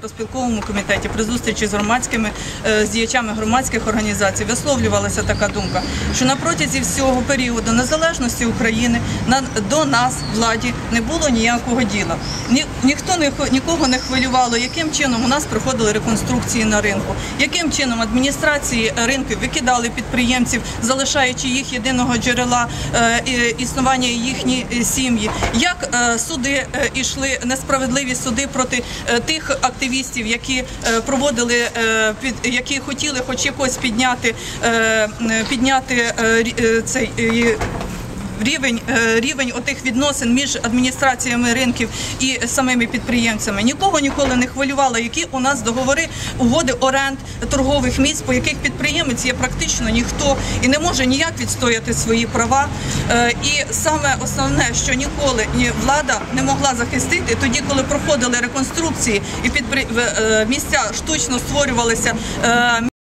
проспілковому комітеті при зустрічі з громадськими е, з діячами громадських організацій висловлювалася така думка, що на протязі всього періоду незалежності України на до нас владі не було ніякого діла. Ні, ніхто не нікого не хвилювало, яким чином у нас проходили реконструкції на ринку, яким чином адміністрації ринків викидали підприємців, залишаючи їх єдиного джерела е, існування їхні е, сім'ї. Як суди ішли несправедливі суди проти тих активістів, які е, проводили е, під які хотіли хоч якось підняти е, підняти цей. Рівень е, рівень отих відносин між адміністраціями ринків і самими підприємцями нікого ніколи не хвилювало, які у нас договори угоди оренд торгових місць, по яких підприємець є практично ніхто і не може ніяк відстояти свої права. Е, І саме основне, що ніколи влада не могла захистити, тоді, коли проходили реконструкції і підпри... е, місця штучно створювалися.